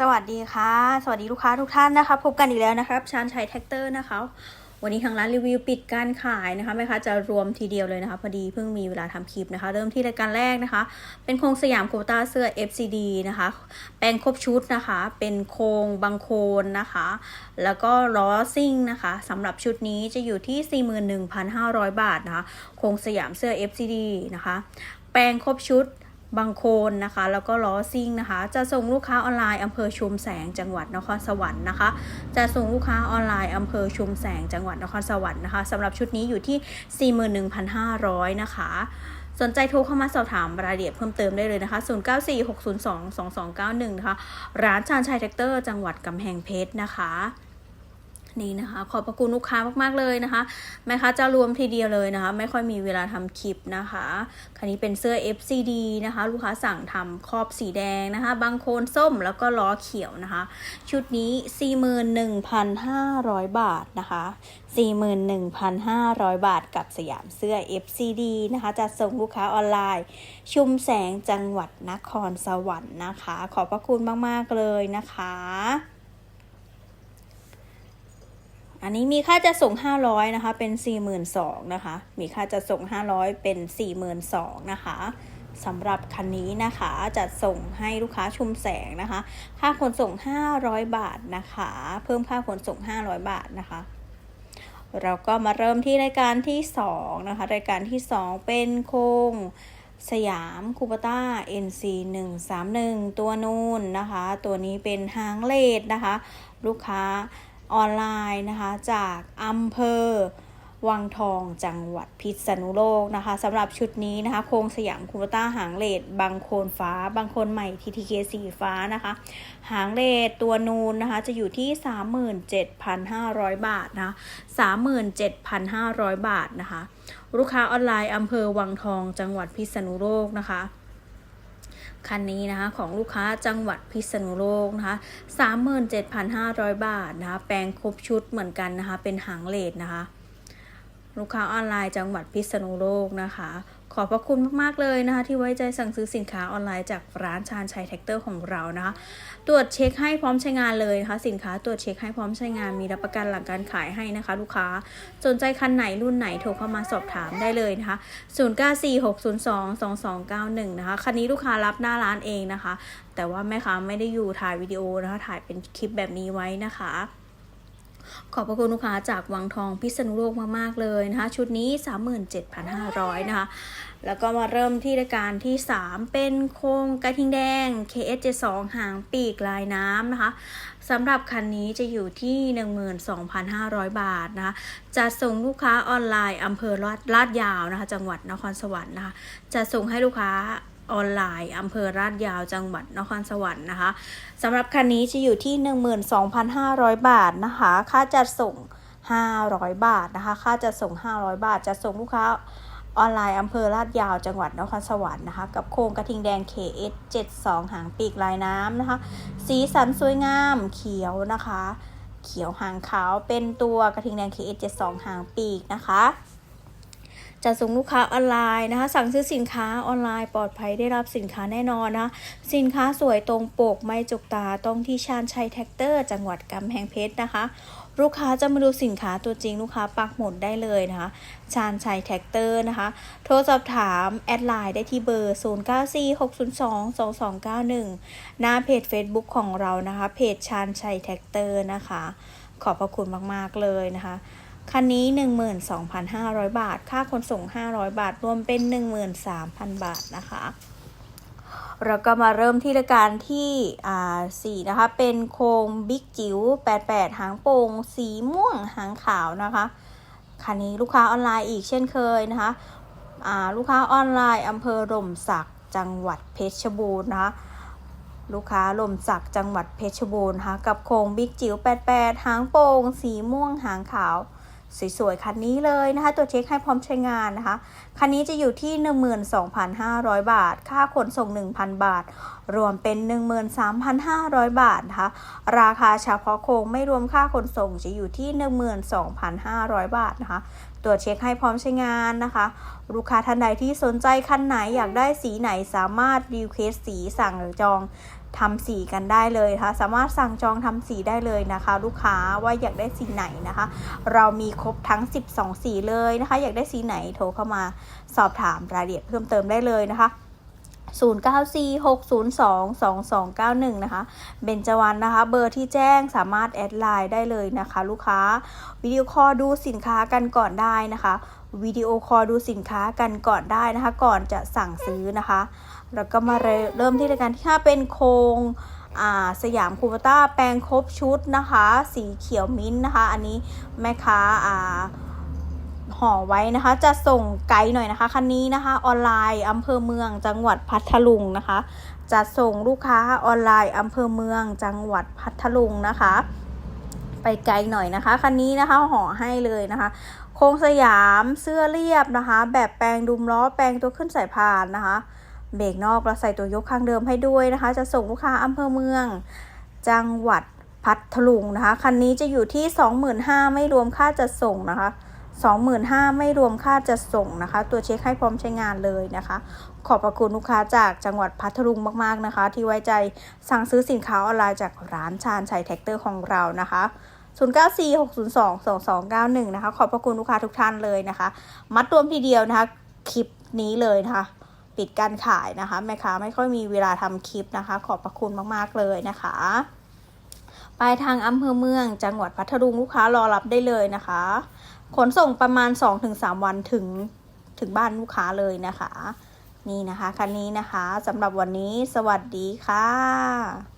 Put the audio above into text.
สวัสดีค่ะ สวัสดีลูกค้าทุกท่านนะคะพบกันอีกแล้วนะครับชานชัยแท็กเตอร์นะคะ วันนี้ทางร้านรีวิวปิดการขายนะคะแม่ค้าจะรวมทีเดียวเลยนะคะ พอดีเพิ่งมีเวลาทำคลิปนะคะ เริ่มที่รายการแรกนะคะ เป็นโครงสยามโคต้าเสื้อ FCD นะคะ แปลงครบชุดนะคะ เป็นโครงบางโคนนะคะ แล้วก็ล้อซิ่งนะคะสำหรับชุดนี้จะอยู่ที่ 41,500 บาทนะคะ โครงสยามเสื้อ FCD นะคะแปลงครบชุด บางโคนนะคะ แล้วก็ล้อซิ่งนะคะ จะส่งลูกค้าออนไลน์อำเภอชุมแสงจังหวัดนครสวรรค์นะคะ จะส่งลูกค้าออนไลน์อำเภอชุมแสงจังหวัดนครสวรรค์นะคะสำหรับชุดนี้อยู่ที่ 41,500 นะคะสนใจโทรเข้ามาสอบถามรายละเอียดเพิ่มเติมได้เลยนะคะ 0946022291 นะคะ ร้านชาญชัยแท็กเตอร์ จังหวัดกำแพงเพชรนะคะ นี่นะคะ ขอบพระคุณลูกค้ามากๆเลยนะคะแม่ค้าจะรวมทีเดียวเลยนะคะ ไม่ค่อยมีเวลาทำคลิปนะคะ คันนี้เป็นเสื้อ FCD นะคะ ลูกค้าสั่งทำครอบสีแดงนะคะ บางโคนส้มแล้วก็ล้อเขียวนะคะ ชุดนี้ 41,500 บาทนะคะ 41,500 บาทกับสยามเสื้อ FCD นะคะจะส่งลูกค้าออนไลน์ ชุมแสงจังหวัดนครสวรรค์นะคะ ขอบพระคุณมาก ๆ เลยนะคะ อันนี้มีค่าจะส่ง 500นะคะ เป็น 42,000นะคะ มีค่าจะส่ง 500 เป็น 42,000นะคะสำหรับคันนี้นะคะจะส่งให้ลูกค้าชุมแสงนะคะ ค่าขนส่ง 500 บาทนะคะ เพิ่มค่าขนส่ง 500 บาทนะคะ เราก็มาเริ่มที่รายการที่ 2 นะคะ รายการที่ 2 เป็นโคงสยามคูปต้า NC 131ตัวนูนนะคะ ตัวนี้เป็นหางเลดนะคะ ลูกค้า ออนไลน์นะคะ จากอำเภอวังทองจังหวัดพิษณุโลกนะคะสำหรับชุดนี้นะคะโครงสยามคูปต้าหางเลดบางโคนฟ้า บางโคนใหม่ TTK สีฟ้านะคะ หางเลดตัวนูนนะคะจะอยู่ที่ 37,500 บาทนะะ37,500 บาทนะคะ ลูกค้าออนไลน์อำเภอวังทองจังหวัดพิษณุโลกนะคะ คันนี้นะคะของลูกค้าจังหวัดพิษณุโลกนะคะ37,500 บาทนะคะแปลงครบชุดเหมือนกันนะคะเป็นหางเลดนะคะ ลูกค้าออนไลน์จังหวัดพิษณุโลกนะคะ ขอบพระคุณมากๆเลยนะคะ ที่ไว้ใจสั่งซื้อสินค้าออนไลน์จากร้านชาญชัยแท็กเตอร์ของเรานะคะตรวจเช็คให้พร้อมใช้งานเลยนะคะสินค้าตรวจเช็คให้พร้อมใช้งานมีรับประกันหลังการขายให้นะคะ ลูกค้าสนใจคันไหนรุ่นไหนโทรเข้ามาสอบถามได้เลยนะคะ0946022291นะคะคันนี้ลูกค้ารับหน้าร้านเองนะคะ แต่ว่าแม่ค้าไม่ได้อยู่ถ่ายวิดีโอนะคะถ่ายเป็นคลิปแบบนี้ไว้นะคะ ขอบพระคุณลูกค้าจากวังทองพิษณุโลกมากๆเลยนะคะ ชุดนี้ 37,500 นะคะ แล้วก็มาเริ่มที่รายการที่ 3 เป็นโครงกระทิงแดง KS72 หางปีกลายน้ำนะคะสำหรับคันนี้จะอยู่ที่ 12,500 บาทนะคะจะส่งลูกค้าออนไลน์อำเภอลาดลาดยาวนะคะ จังหวัดนครสวรรค์นะคะจะส่งให้ลูกค้า ออนไลน์อำเภอลาดยาวจังหวัดนครสวรรค์นะคะสำหรับคันนี้จะอยู่ที่ 12,500 บาทนะคะ ค่าจัดส่ง 500 บาทนะคะ ค่าจัดส่ง 500 บาทจะส่งลูกค้าออนไลน์อำเภอลาดยาวจังหวัดนครสวรรค์นะคะกับโครงกระทิงแดง KS 72 หางปีกลายน้ำนะคะ สีสันสวยงามเขียวนะคะ เขียวหางขาวเป็นตัวกระทิงแดง KS 72 หางปีกนะคะ จะส่งลูกค้าออนไลน์นะคะ สั่งซื้อสินค้าออนไลน์ปลอดภัยได้รับสินค้าแน่นอนนะคะสินค้าสวยตรงปกไม่จุกตาต้องที่ชาญชัยแท็กเตอร์ จังหวัดกำแพงเพชรนะคะลูกค้าจะมาดูสินค้าตัวจริงลูกค้าปักหมุดได้เลยนะคะ ชาญชัยแท็กเตอร์นะคะ โทรสอบถาม แอดไลน์ได้ที่เบอร์ 0946022291 หน้าเพจ Facebook ของเรานะคะ เพจชาญชัยแท็กเตอร์นะคะ ขอบพระคุณมาก ๆ เลยนะคะ คันนี้ 12,500 บาท ค่าขนส่ง 500 บาท รวมเป็น 13,000 บาทนะคะ เราก็มาเริ่มที่รายการที่อ่าสี่นะคะ เป็นโครงบิ๊กจิ๋ว 88 หางโป่ง สีม่วงหางขาวนะคะ คันนี้ลูกค้าออนไลน์อีกเช่นเคยนะคะอ่าลูกค้าออนไลน์อำเภอหล่มสักจังหวัดเพชรบูรณ์นะคะลูกค้าลมสักจังหวัดเพชรบูรณ์นะคะกับโครงบิ๊กจิ๋ว 88 หางโป่งสีม่วงหางขาว สวยๆคันนี้เลยนะคะ ตัวเช็คให้พร้อมใช้งานนะคะ คันนี้จะอยู่ที่ 12,500 บาท ค่าขนส่ง 1,000 บาท รวมเป็น 13,500 บาทนะคะ ราคาเฉพาะโครงไม่รวมค่าขนส่งจะอยู่ที่ 12,500 บาทนะคะตัวเช็คให้พร้อมใช้งานนะคะ ลูกค้าท่านใดที่สนใจคันไหนอยากได้สีไหนสามารถรีเควสสีสั่งหรือจอง ทำสีกันได้เลยนะคะสามารถสั่งจองทำสีได้เลยนะคะ ลูกค้าว่าอยากได้สีไหนนะคะ เรามีครบทั้ง 12 สีเลยนะคะ อยากได้สีไหนโทรเข้ามาสอบถามรายละเอียดเพิ่มเติมได้เลยนะคะ0946022291 นะคะ เบญจวรรณนะคะ เบอร์ที่แจ้งสามารถแอดไลน์ได้เลยนะคะ ลูกค้า วิดีโอคอลดูสินค้ากันก่อนได้นะคะ วิดีโอคอลดูสินค้ากันก่อนได้นะคะ ก่อนจะสั่งซื้อนะคะ แล้วก็มาเริ่มที่รายการที่5เป็นโครงสยามคูปต้าแปลงครบชุดนะคะ สีเขียวมิ้นท์นะคะ อันนี้แม่ค้าอ่าห่อไว้นะคะ จะส่งไกด์หน่อยนะคะ คันนี้นะคะ ออนไลน์อำเภอเมืองจังหวัดพัทลุงนะคะ จะส่งลูกค้าออนไลน์อำเภอเมืองจังหวัดพัทลุงนะคะ ไปไกลหน่อยนะคะคันนี้นะคะห่อให้เลยนะคะ โครงสยามเสื้อเรียบนะคะ แบบแปลงดุมล้อแปลงตัวขึ้นสายพานนะคะ เบรกนอกเราใส่ตัวยกข้างเดิมให้ด้วยนะคะ จะส่งลูกค้าอำเภอเมือง จังหวัดพัทลุงนะคะ คันนี้จะอยู่ที่ 25,000ไม่รวมค่าจัดส่งนะคะ25,000ไม่รวมค่าจัดส่งนะคะ ตัวเช็คให้พร้อมใช้งานเลยนะคะ ขอบพระคุณลูกค้าจากจังหวัดพัทลุงมากๆนะคะ ที่ไว้ใจสั่งซื้อสินค้าออนไลน์จากร้านชาญชัยแท็กเตอร์ของเรานะคะ0946022291นะคะ ขอบพระคุณลูกค้าทุกท่านเลยนะคะ มัดรวมทีเดียวนะคะ คลิปนี้เลยนะคะ ปิดการขายนะคะ แม่ค้าไม่ค่อยมีเวลาทำคลิปนะคะ ขอบพระคุณมากๆเลยนะคะปลายทางอำเภอเมือง จังหวัดพัทลุงลูกค้ารอรับได้เลยนะคะ ขนส่งประมาณ 2-3 วันถึงถึงบ้านลูกค้าเลยนะคะ นี่นะคะคันนี้นะคะสำหรับวันนี้สวัสดีค่ะ